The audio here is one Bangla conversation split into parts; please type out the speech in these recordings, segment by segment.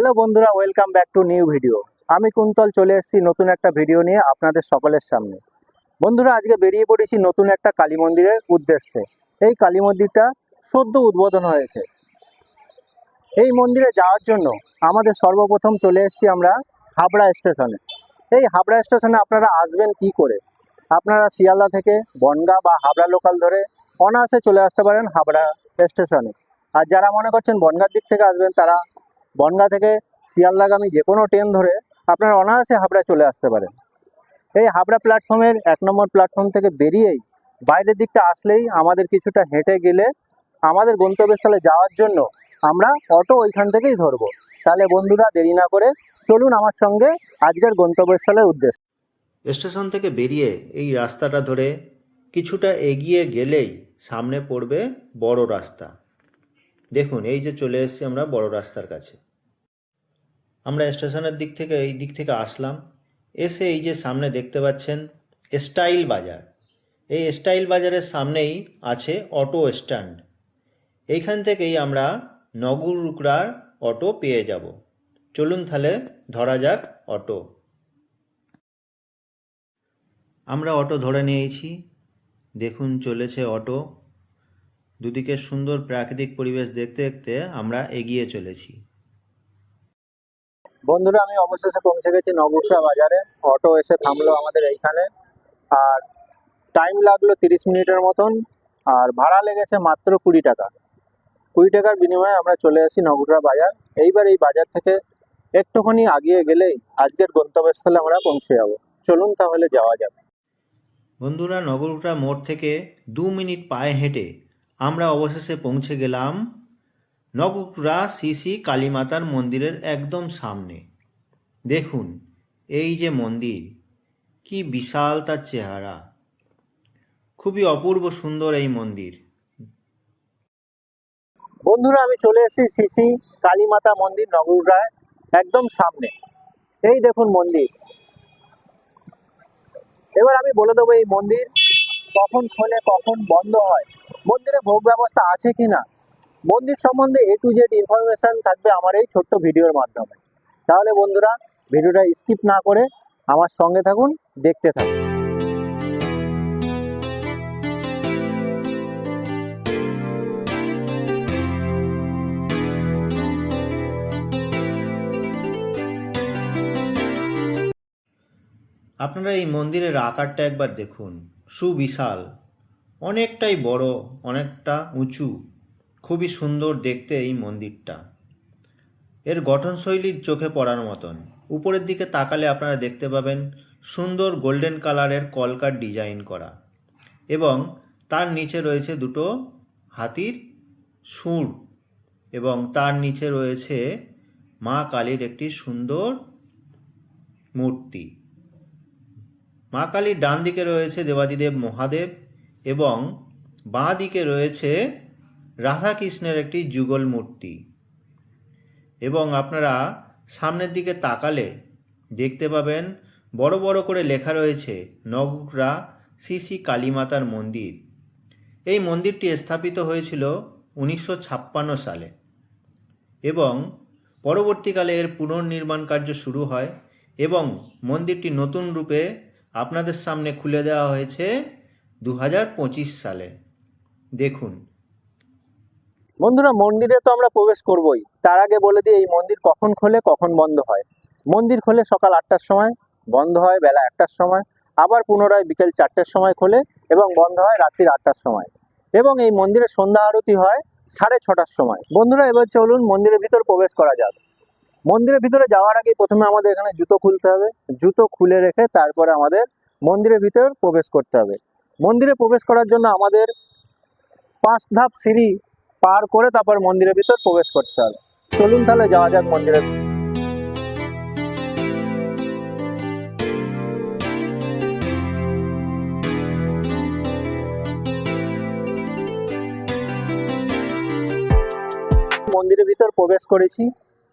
হ্যালো বন্ধুরা welcome back to new video আমি কুন্তল, চলে এসেছি নতুন একটা ভিডিও নিয়ে আপনাদের সকলের সামনে। বন্ধুরা, আজকে বেরিয়ে পড়েছি নতুন একটা কালী মন্দিরের উদ্দেশ্যে। এই কালী মন্দিরটা সদ্য উদ্বোধন হয়েছে। এই মন্দিরে যাওয়ার জন্য আমাদের সর্বপ্রথম চলে এসেছি আমরা হাবড়া স্টেশনে। এই হাবড়া স্টেশনে আপনারা আসবেন কি করে? আপনারা শিয়ালদা থেকে বনগা বা হাবড়া লোকাল ধরে অনায়াসে চলে আসতে পারেন হাবড়া স্টেশনে। আর যারা মনে করছেন বনগার দিক থেকে আসবেন, তারা বনগা থেকে শিয়ালদাগামী যে কোনো ট্রেন ধরে আপনারা অনায়াসে হাবড়া চলে আসতে পারেন। এই হাবড়া প্ল্যাটফর্মের এক নম্বর প্ল্যাটফর্ম থেকে বেরিয়েই বাইরের দিকটা আসলেই আমাদের কিছুটা হেঁটে গেলে আমাদের গন্তব্যস্থলে যাওয়ার জন্য আমরা অটো ওইখান থেকেই ধরবো। তাহলে বন্ধুরা দেরি না করে চলুন আমার সঙ্গে আজকের গন্তব্যস্থলের উদ্দেশ্য। স্টেশন থেকে বেরিয়ে এই রাস্তাটা ধরে কিছুটা এগিয়ে গেলেই সামনে পড়বে বড় রাস্তা। দেখুন, এই যে চলে এসেছি আমরা বড় রাস্তার কাছে। আমরা স্টেশনের দিক থেকে, এই দিক থেকে আসলাম। এসে এই যে সামনে দেখতে পাচ্ছেন, স্টাইল বাজার। এই স্টাইল বাজারের সামনেই আছে অটো স্ট্যান্ড। এইখান থেকেই আমরা নগুর রুকরার অটো পেয়ে যাব। চলুন তাহলে ধরা যাক অটো। আমরা অটো ধরে নিয়েছি। দেখুন, চলেছে অটো। দুদিকে সুন্দর প্রাকৃতিক পরিবেশ দেখতে দেখতে আমরা এগিয়ে চলেছি। বন্ধুরা আমি অবশেষে পৌঁছে গেছি নবুসা বাজারে। অটো এসে থামলো আমাদের এইখানে। আর টাইম লাগল তিরিশ মিনিটের মতন। আর ভাড়া লেগেছে মাত্র কুড়ি টাকা। কুড়ি টাকার বিনিময়ে আমরা চলে আসি নবুসা বাজার। এইবার এই বাজার থেকে একটুখানি আগিয়ে গেলেই আজকের গন্তব্যস্থলে আমরা পৌঁছে যাব। চলুন তাহলে যাওয়া যাবে বন্ধুরা নগরুটা মোড় থেকে দু মিনিট পায়ে হেঁটে আমরা অবশেষে পৌঁছে গেলাম নগরুরা শ্রী কালীমাতার মন্দিরের একদম সামনে। দেখুন, এই যে মন্দির, কি বিশাল তার চেহারা। খুবই অপূর্ব সুন্দর এই মন্দির। বন্ধুরা, আমি চলে এসেছি সিসি কালীমাতা মন্দির নগররায় একদম সামনে। এই দেখুন মন্দির। এবার আমি বলে দেবো এই মন্দির কখন খোলে, কখন বন্ধ হয়। মন্দিরে ভোগ ব্যবস্থা আছে কি না মন্দির সম্বন্ধে এ টু জেড ইনফরমেশন থাকবে আমার এই ছোট্ট ভিডিওর মাধ্যমে। তাহলে বন্ধুরা, ভিডিওটা স্কিপ না করে আমার সঙ্গে থাকুন, দেখতে থাকুন। আপনারা এই মন্দিরের আকারটা একবার দেখুন। সুবিশাল। অনেকটাই বড়, অনেকটা উঁচু, খুবই সুন্দর দেখতে এই মন্দিরটা। এর গঠনশৈলী চোখে পড়ার মতন। উপরের দিকে তাকালে আপনারা দেখতে পাবেন সুন্দর গোল্ডেন কালারের কলকার ডিজাইন করা এবং তার নিচে রয়েছে দুটো হাতির সুর এবং তার নিচে রয়েছে মা কালীর একটি সুন্দর মূর্তি। মা কালীর ডান দিকে রয়েছে দেবাদিদেব মহাদেব এবং বাঁ দিকে রয়েছে রাধাকৃষ্ণের একটি যুগল মূর্তি। এবং আপনারা সামনের দিকে তাকালে দেখতে পাবেন বড় বড় করে লেখা রয়েছে, নগরা শ্রী শ্রী কালীমাতার মন্দির। এই মন্দিরটি স্থাপিত হয়েছিল উনিশশো ছাপ্পান্ন সালে এবং পরবর্তীকালে এর পুনর্নির্মাণ কার্য শুরু হয় এবং মন্দিরটি নতুন রূপে আপনাদের সামনে খুলে দেওয়া হয়েছে দু হাজার পঁচিশ সালে। দেখুন। বন্ধুরা, মন্দিরে তো আমরা প্রবেশ করবই। তার আগে বলে দিই, এই মন্দির কখন খোলে, কখন বন্ধ হয়? মন্দির খোলে সকাল আটটার সময়, বন্ধ হয় বেলা একটার সময়, আবার পুনরায় বিকেল চারটের সময় খোলে এবং বন্ধ হয় রাত্রির আটটার সময়। এবং এই মন্দিরে সন্ধ্যা আরতি হয় সাড়ে ছটার সময়। বন্ধুরা, এবার চলুন মন্দিরের ভিতর প্রবেশ করা যাক। মন্দিরের ভিতরে যাওয়ার আগে প্রথমে আমাদের এখানে জুতো খুলতে হবে। জুতো খুলে রেখে তারপরে আমাদের মন্দিরের ভিতর প্রবেশ করতে হবে। মন্দিরে প্রবেশ করার জন্য আমাদের পাঁচ ধাপ সিঁড়ি পার করে তারপর মন্দিরের ভিতর প্রবেশ করতে হবে। চলুন তাহলে যাওয়া যাক মন্দিরের মন্দিরের ভিতর প্রবেশ করেছি।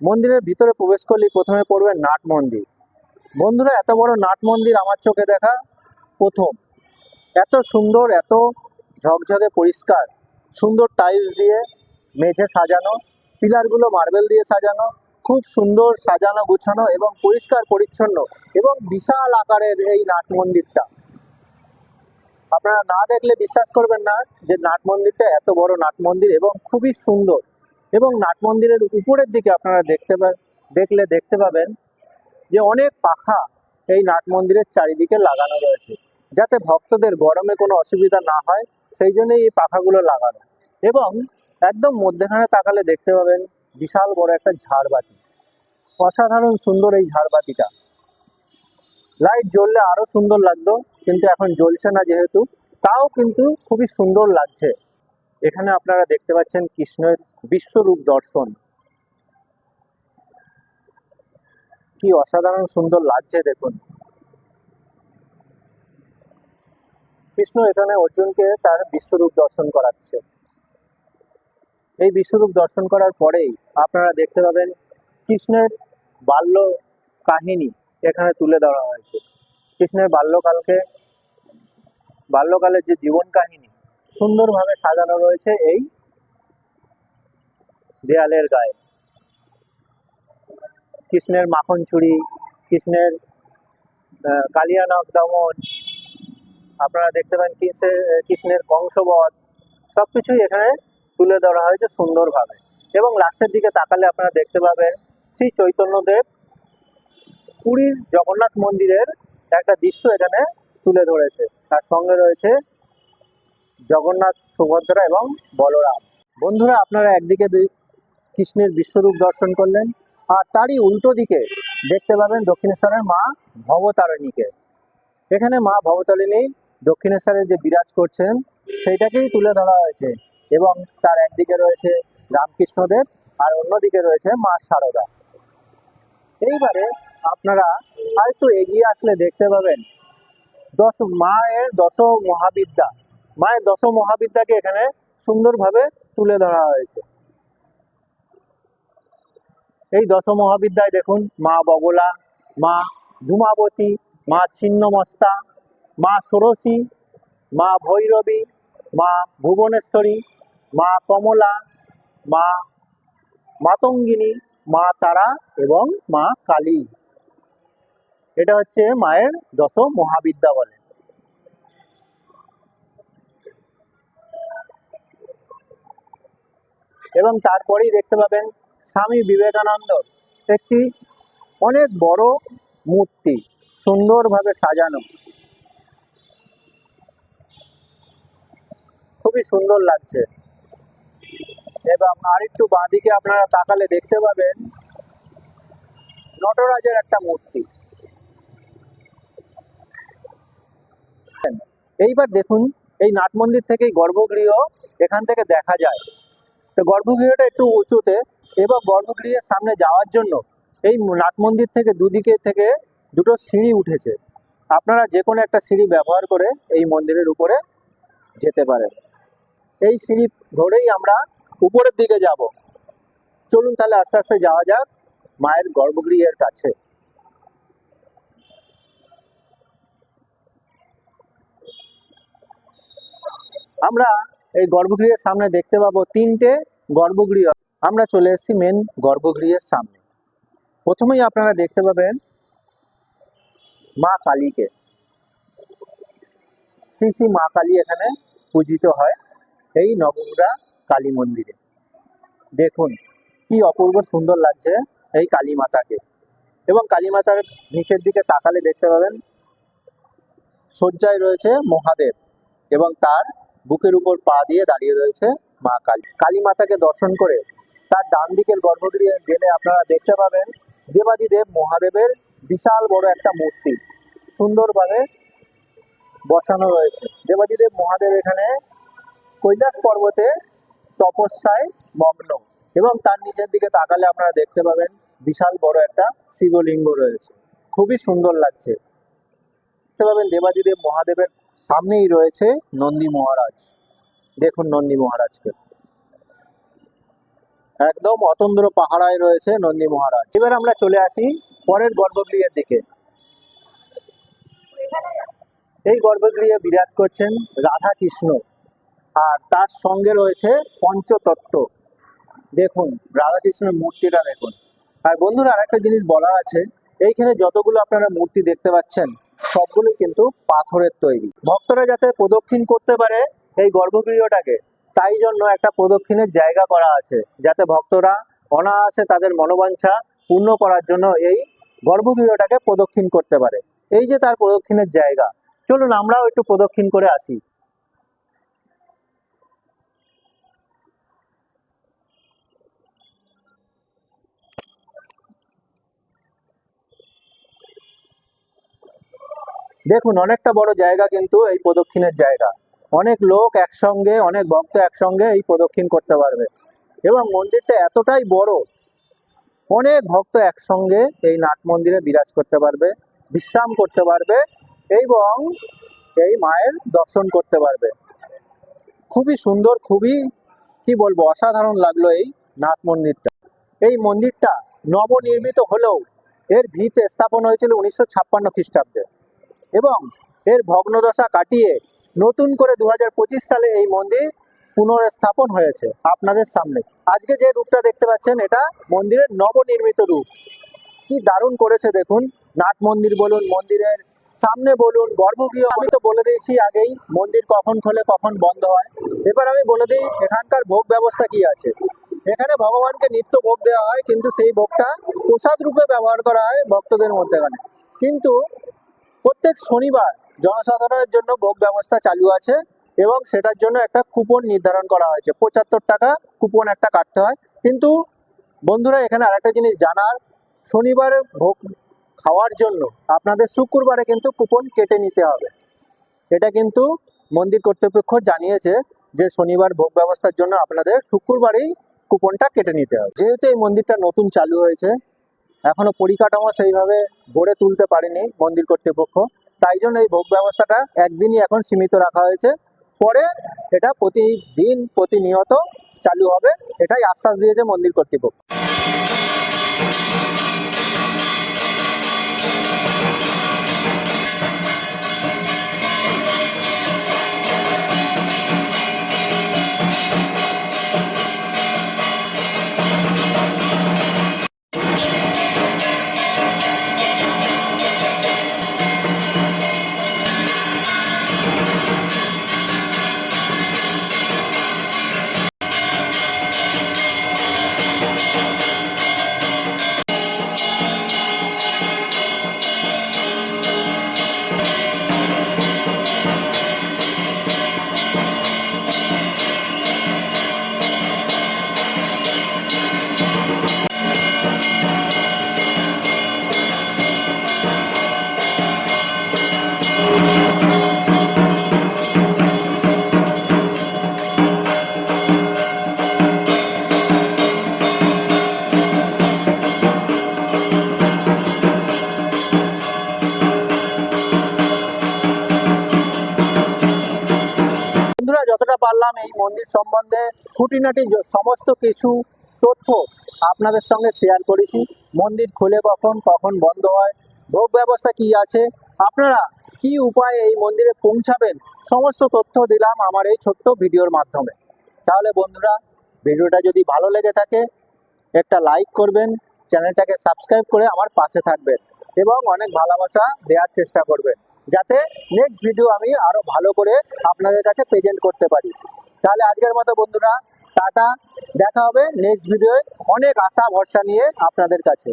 মন্দিরের ভিতরে প্রবেশ করলেই প্রথমে পড়বে নাট মন্দির। বন্ধুরা, এত বড় নাট মন্দির আমার চোখে দেখা প্রথম। এত সুন্দর, এত ঝকঝকে পরিষ্কার, সুন্দর টাইলস দিয়ে মেঝে সাজানো পিলারগুলো মার্বেল দিয়ে সাজানো, খুব সুন্দর সাজানো গুছানো এবং পরিষ্কার পরিচ্ছন্ন এবং বিশাল আকারের এই নাট মন্দিরটা। আপনারা না দেখলে বিশ্বাস করবেন না যে নাট মন্দিরটা এত বড় নাট মন্দির এবং খুবই সুন্দর এবং নাট মন্দিরের উপরের দিকে আপনারা দেখতে দেখলে দেখতে পাবেন যে অনেক পাখা এই নাট মন্দিরের চারিদিকে লাগানো রয়েছে। যাতে ভক্তদের গরমে কোনো অসুবিধা না হয়, সেই জন্যই এই পাখাগুলো লাগানো। এবং একদম মধ্যেখানে তাকালে দেখতে পাবেন বিশাল বড় একটা ঝাড়বাতি। অসাধারণ সুন্দর এই ঝাড়বাতিটা। লাইট জ্বললে আরও সুন্দর লাগতো, কিন্তু এখন জ্বলছে না যেহেতু, তাও কিন্তু খুবই সুন্দর লাগছে। এখানে আপনারা দেখতে পাচ্ছেন কৃষ্ণের বিশ্বরূপ দর্শন। কি অসাধারণ সুন্দর লাগছে দেখুন। কৃষ্ণ এখানে অর্জুনকে তার বিশ্বরূপ দর্শন করাচ্ছে। এই বিশ্বরূপ দর্শন করার পরেই আপনারা দেখতে পাবেন কৃষ্ণের বাল্য কাহিনী এখানে তুলে ধরা হয়েছে। কৃষ্ণের বাল্যকালকে, বাল্যকালের যে জীবন কাহিনী সুন্দরভাবে সাজানো রয়েছে এই দেয়ালের গায়ে। কৃষ্ণের মাখন চুরি, কৃষ্ণের কালিয়ানক দমন আপনারা দেখতে পান কৃষ্ণের কৃষ্ণের বংশবধ সব কিছুই এখানে তুলে ধরা হয়েছে সুন্দরভাবে। এবং লাস্টের দিকে তাকালে আপনারা দেখতে পাবেন শ্রী চৈতন্যদেব পুরীর জগন্নাথ মন্দিরের একটা দৃশ্য এখানে তুলে ধরেছে। তার সঙ্গে রয়েছে জগন্নাথ সুভদ্রা এবং বলরাম। বন্ধুরা, আপনারা একদিকে কৃষ্ণের বিশ্বরূপ দর্শন করলেন, আর তারই উল্টো দিকে দেখতে পাবেন দক্ষিণেশ্বরের মা ভবতারিণীকে। এখানে মা ভবতারিণী দক্ষিণেশ্বরে যে বিরাজ করছেন, সেইটাকেই তুলে ধরা হয়েছে। এবং তার একদিকে রয়েছে রামকৃষ্ণদেব আর অন্যদিকে রয়েছে মা শারদা এইবারে আপনারা আরেকটু এগিয়ে আসলে দেখতে পাবেন, দশ, মায়ের দশ মহাবিদ্যা মায়ের দশ মহাবিদ্যাকে এখানে সুন্দরভাবে তুলে ধরা হয়েছে। এই দশ মহাবিদ্যায় দেখুন মা বগলা, মা ধুমাবতী, মা ছিন্নমস্তা মা ষোড়শী, মা ভৈরবী, মা ভুবনেশ্বরী, মা কমলা, মা মাতঙ্গিনী, মা তারা এবং মা কালী। এটা হচ্ছে মায়ের দশ মহাবিদ্যা বলে। এবং তারপরেই দেখতে পাবেন স্বামী বিবেকানন্দ একটি অনেক বড় মূর্তি, সুন্দরভাবে সাজানো। খুবই সুন্দর লাগছে। এবং আরেকটু বাঁদিকে আপনারা তাকালে দেখতে পাবেন নটরাজের একটা মূর্তি। এইবার দেখুন, এই নাট মন্দির থেকেই গর্ভগৃহ এখান থেকে দেখা যায়। তো গর্ভগৃহটা একটু উঁচুতে এবং গর্ভগৃহের সামনে যাওয়ার জন্য এই নাট মন্দির থেকে দুদিকে থেকে দুটো সিঁড়ি উঠেছে। আপনারা যে কোনো একটা সিঁড়ি ব্যবহার করে এই মন্দিরের উপরে যেতে পারেন। এই সিঁড়ি ধরেই আমরা উপরের দিকে যাব। চলুন তাহলে আস্তে আস্তে যাওয়া যাক মায়ের গর্ভগৃহের কাছে। আমরা এই গর্ভগৃহের সামনে দেখতে পাবো তিনটে গর্ভগৃহ। আমরা চলে এসেছি মেন গর্ভগৃহের সামনে। প্রথমেই আপনারা দেখতে পাবেন মা কালীকে। শ্রী শ্রী মা কালী এখানে পূজিত হয়। এই নবগ্রা কালী মন্দিরে। দেখুন, কি অপূর্ব সুন্দর লাগছে এই কালী মাতাকে। এবং কালী মাতার নিচের দিকে তাকালে দেখতে পাবেন, শয্যায় রয়েছে মহাদেব এবং তার বুকের উপর পা দিয়ে দাঁড়িয়ে রয়েছে মা কালী। কালী মাতাকে দর্শন করে তার ডান দিকের গর্ভগৃহে গেলে আপনারা দেখতে পাবেন দেবাদিদেব মহাদেবের বিশাল বড় একটা মূর্তি। সুন্দরভাবে বসানো রয়েছে। দেবাদিদেব মহাদেব এখানে কৈলাস পর্বতে তপস্যায় মগ্ন এবং তার নিচের দিকে তাকালে আপনারা দেখতে পাবেন বিশাল বড় একটা শিবলিঙ্গ রয়েছে। খুবই সুন্দর লাগছে। দেখতে পাবেন দেবাদিদেব মহাদেবের সামনেই রয়েছে নন্দী মহারাজ। দেখুন নন্দী মহারাজকে। একদম অতন্দ্র পাহারায় রয়েছে নন্দী মহারাজ। এবার আমরা চলে আসি পরের গর্ভগৃহের দিকে। এই গর্ভগৃহে বিরাজ করছেন রাধা কৃষ্ণ আর তার সঙ্গে রয়েছে পঞ্চতত্ত্ব। দেখুন, রাধাকৃষ্ণের মূর্তিটা দেখুন। আর বন্ধুরা, আরেকটা জিনিস বলার আছে। এইখানে যতগুলো আপনারা মূর্তি দেখতে পাচ্ছেন সবগুলো কিন্তু পাথরের তৈরি। ভক্তরা যাতে প্রদক্ষিণ করতে পারে এই গর্ভগৃহটাকে, তাই জন্য একটা প্রদক্ষিণের জায়গা করা আছে, যাতে ভক্তরা অনায়াসে তাদের মনোবাঞ্ছা পূর্ণ করার জন্য এই গর্ভগৃহটাকে প্রদক্ষিণ করতে পারে। এই যে তার প্রদক্ষিণের জায়গা। চলুন আমরাও একটু প্রদক্ষিণ করে আসি। দেখুন, অনেকটা বড় জায়গা কিন্তু এই প্রদক্ষিণের জায়গা। অনেক লোক একসঙ্গে, অনেক ভক্ত একসঙ্গে এই প্রদক্ষিণ করতে পারবে। এবং মন্দিরটা এতটাই বড়, অনেক ভক্ত একসঙ্গে এই নাট মন্দিরে বিরাজ করতে পারবে, বিশ্রাম করতে পারবে এবং এই মায়ের দর্শন করতে পারবে। খুবই সুন্দর, খুবই, কি বলব, অসাধারণ লাগল এই নাট মন্দিরটা। এই মন্দিরটা নবনির্মিত হলেও এর ভিত স্থাপন হয়েছিল উনিশশো ছাপ্পান্ন খ্রিস্টাব্দে। এবং এর ভগ্নদশা কাটিয়ে নতুন করে দু হাজার পঁচিশ সালে এই মন্দির পুনর্স্থাপন হয়েছে আপনাদের সামনে। আজকে যে রূপটা দেখতে পাচ্ছেন, এটা মন্দিরের নবনির্মিত রূপ। কি দারুণ করেছে দেখুন। নাট মন্দির বলুন, মন্দিরের সামনে বলুন, গর্ভগৃহ। আমি তো বলে দিয়েছি আগেই, মন্দির কখন খোলে, কখন বন্ধ হয়। এবার আমি বলে দিই, এখানকার ভোগ ব্যবস্থা কি আছে? এখানে ভগবানকে নিত্য ভোগ দেওয়া হয়, কিন্তু সেই ভোগটা প্রসাদ রূপে ব্যবহার করা হয় ভক্তদের মধ্যেখানে। কিন্তু প্রত্যেক শনিবার জনসাধারণের জন্য ভোগ ব্যবস্থা চালু আছে এবং সেটার জন্য একটা কুপন নির্ধারণ করা হয়েছে। পঁচাত্তর টাকা কুপন একটা কাটতে হয়। কিন্তু বন্ধুরা, এখানে আরেকটা জিনিস জানার। শনিবার ভোগ খাওয়ার জন্য আপনাদের শুক্রবারে কিন্তু কুপন কেটে নিতে হবে। এটা কিন্তু মন্দির কর্তৃপক্ষ জানিয়েছে যে শনিবার ভোগ ব্যবস্থার জন্য আপনাদের শুক্রবারেই কুপনটা কেটে নিতে হবে। যেহেতু এই মন্দিরটা নতুন চালু হয়েছে এখনও পরিকাঠামো সেইভাবে গড়ে তুলতে পারেনি মন্দির কর্তৃপক্ষ। তাই জন্য এই ভোগ ব্যবস্থাটা একদিনই এখন সীমিত রাখা হয়েছে। পরে এটা প্রতিদিন প্রতিনিয়ত চালু হবে, এটাই আশ্বাস দিয়েছে মন্দির কর্তৃপক্ষ। পারলাম এই মন্দির সম্বন্ধে খুঁটিনাটি সমস্ত কিছু তথ্য আপনাদের সঙ্গে শেয়ার করেছি। মন্দির খুলে কখন কখন বন্ধ হয় ভোগ ব্যবস্থা কি আছে, আপনারা কি উপায়ে এই মন্দিরে পৌঁছাবেন, সমস্ত তথ্য দিলাম আমার এই ছোট্ট ভিডিওর মাধ্যমে। তাহলে বন্ধুরা, ভিডিওটা যদি ভালো লেগে থাকে, একটা লাইক করবেন চ্যানেলটাকে সাবস্ক্রাইব করে আমার পাশে থাকবেন এবং অনেক ভালোবাসা দেওয়ার চেষ্টা করবেন। যাতে নেক্সট ভিডিও আমি আরও ভালো করে আপনাদের কাছে প্রেজেন্ট করতে পারি। তাহলে আজকের মতো বন্ধুরা, টাটা। দেখা হবে নেক্সট ভিডিওয়ে অনেক আশা, ভরসা নিয়ে আপনাদের কাছে।